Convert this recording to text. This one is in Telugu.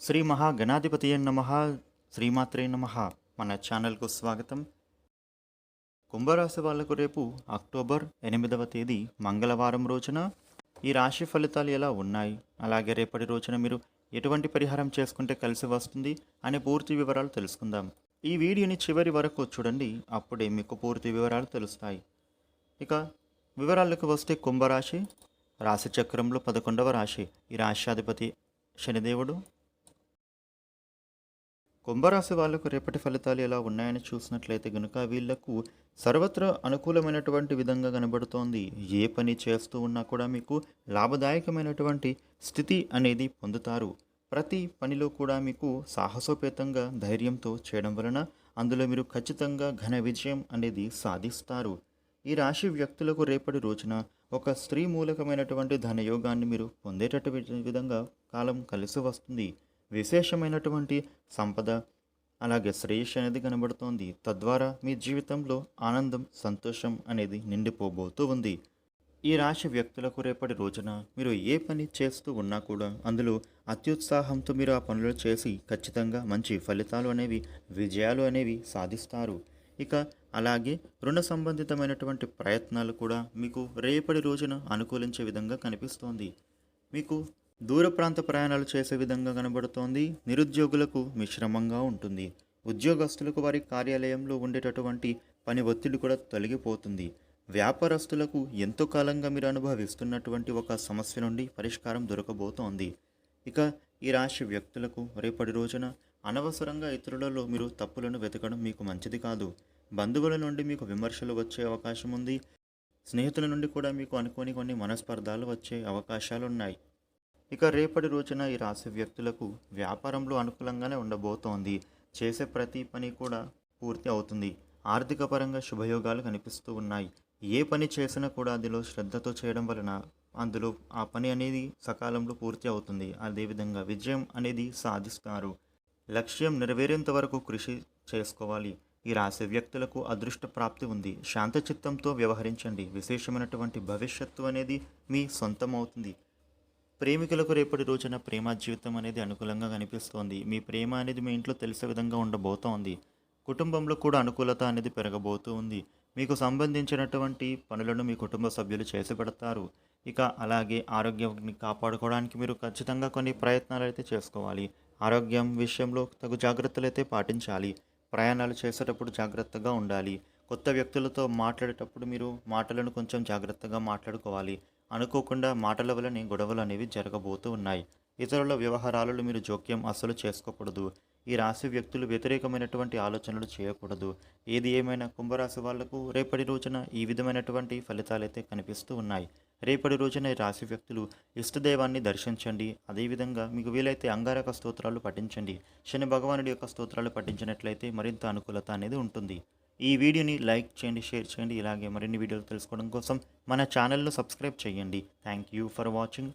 శ్రీ మహాగణాధిపతి నమ శ్రీమాత్రే నమ. మన ఛానల్కు స్వాగతం. కుంభరాశి వాళ్ళకు రేపు అక్టోబర్ ఎనిమిదవ తేదీ మంగళవారం రోజున ఈ రాశి ఫలితాలు ఎలా ఉన్నాయి? అలాగే రేపటి రోజున మీరు ఎటువంటి పరిహారం చేసుకుంటే కలిసి వస్తుంది అనే పూర్తి వివరాలు తెలుసుకుందాం. ఈ వీడియోని చివరి వరకు చూడండి అప్పుడే మీకు పూర్తి వివరాలు తెలుస్తాయి. ఇక వివరాలకు వస్తే కుంభరాశి రాశి చక్రంలో పదకొండవ రాశి. ఈ రాశ్యాధిపతి శనిదేవుడు కుంభరాశి వాళ్ళకు రేపటి ఫలితాలు ఎలా ఉన్నాయని చూసినట్లయితే గనుక వీళ్ళకు సర్వత్రా అనుకూలమైనటువంటి విధంగా కనబడుతోంది. ఏ పని చేస్తూ ఉన్నా కూడా మీకు లాభదాయకమైనటువంటి స్థితి అనేది పొందుతారు. ప్రతి పనిలో కూడా మీకు సాహసోపేతంగా ధైర్యంతో చేయడం వలన అందులో మీరు ఖచ్చితంగా ఘన విజయం అనేది సాధిస్తారు. ఈ రాశి వ్యక్తులకు రేపటి రోజున ఒక స్త్రీ మూలకమైనటువంటి ధనయోగాన్ని మీరు పొందేటటువంటి విధంగా కాలం కలిసి వస్తుంది. విశేషమైనటువంటి సంపద అలాగే శ్రేయస్సు అనేది కనబడుతోంది. తద్వారా మీ జీవితంలో ఆనందం సంతోషం అనేది నిండిపోబోతూ ఉంది. ఈ రాశి వ్యక్తులకు రేపటి రోజున మీరు ఏ పని చేస్తూ ఉన్నా కూడా అందులో అత్యుత్సాహంతో మీరు ఆ పనులు చేసి ఖచ్చితంగా మంచి ఫలితాలు అనేవి విజయాలు అనేవి సాధిస్తారు. ఇక అలాగే రుణ సంబంధితమైనటువంటి ప్రయత్నాలు కూడా మీకు రేపటి రోజున అనుకూలించే విధంగా కనిపిస్తోంది. మీకు దూర ప్రాంత ప్రయాణాలు చేసే విధంగా కనబడుతోంది. నిరుద్యోగులకు మిశ్రమంగా ఉంటుంది. ఉద్యోగస్తులకు వారి కార్యాలయంలో ఉండేటటువంటి పని ఒత్తిడి కూడా తొలగిపోతుంది. వ్యాపారస్తులకు ఎంతో కాలంగా మీరు అనుభవిస్తున్నటువంటి ఒక సమస్య నుండి పరిష్కారం దొరకబోతోంది. ఇక ఈ రాశి వ్యక్తులకు రేపటి రోజున అనవసరంగా ఇతరులలో మీరు తప్పులను వెతకడం మీకు మంచిది కాదు. బంధువుల నుండి మీకు విమర్శలు వచ్చే అవకాశం ఉంది. స్నేహితుల నుండి కూడా మీకు అనుకోని కొన్ని మనస్పర్ధాలు వచ్చే అవకాశాలు ఉన్నాయి ఇక రేపటి రోజున ఈ రాశి వ్యక్తులకు వ్యాపారంలో అనుకూలంగానే ఉండబోతోంది. చేసే ప్రతి పని కూడా పూర్తి అవుతుంది. ఆర్థిక పరంగా శుభయోగాలు కనిపిస్తూ ఉన్నాయి. ఏ పని చేసినా కూడా అందులో శ్రద్ధతో చేయడం వలన అందులో ఆ పని అనేది సకాలంలో పూర్తి అవుతుంది. అదేవిధంగా విజయం అనేది సాధిస్తారు. లక్ష్యం నెరవేరేంత వరకు కృషి చేసుకోవాలి. ఈ రాశి వ్యక్తులకు అదృష్ట ప్రాప్తి ఉంది. శాంతచిత్తంతో వ్యవహరించండి. విశేషమైనటువంటి భవిష్యత్తు అనేది మీ సొంతం అవుతుంది ప్రేమికులకు రేపటి రోజున ప్రేమ జీవితం అనేది అనుకూలంగా కనిపిస్తోంది. మీ ప్రేమ అనేది మీ ఇంట్లో తెలిసే విధంగా ఉండబోతోంది. కుటుంబంలో కూడా అనుకూలత అనేది పెరగబోతూ ఉంది మీకు సంబంధించినటువంటి పనులను మీ కుటుంబ సభ్యులు చేసి పెడతారు. ఇక అలాగే ఆరోగ్యాన్ని కాపాడుకోవడానికి మీరు ఖచ్చితంగా కొన్ని ప్రయత్నాలు అయితే చేసుకోవాలి. ఆరోగ్యం విషయంలో తగు జాగ్రత్తలు అయితే పాటించాలి. ప్రయాణాలు చేసేటప్పుడు జాగ్రత్తగా ఉండాలి. కొత్త వ్యక్తులతో మాట్లాడేటప్పుడు మీరు మాటలను కొంచెం జాగ్రత్తగా మాట్లాడుకోవాలి. అనుకోకుండా మాటల వలన గొడవలు అనేవి జరగబోతూ ఉన్నాయి. ఇతరుల వ్యవహారాలలో మీరు జోక్యం అస్సలు చేసుకోకూడదు. ఈ రాశి వ్యక్తులు వ్యతిరేకమైనటువంటి ఆలోచనలు చేయకూడదు. ఏది ఏమైనా కుంభరాశి వాళ్ళకు రేపటి రోజున ఈ విధమైనటువంటి ఫలితాలైతే కనిపిస్తూ ఉన్నాయి. రేపటి రోజున ఈ రాశి వ్యక్తులు ఇష్టదైవాన్ని దర్శించండి. అదేవిధంగా మీకు వీలైతే అంగారక స్తోత్రాలు పఠించండి. శని భగవానుడి యొక్క స్తోత్రాలు పఠించినట్లయితే మరింత అనుకూలత అనేది ఉంటుంది. ఈ వీడియోని లైక్ చేయండి షేర్ చేయండి ఇలాగే మరిన్ని వీడియోలు తెలుసుకోవడం కోసం మన ఛానల్ను సబ్స్క్రైబ్ చేయండి. Thank you for watching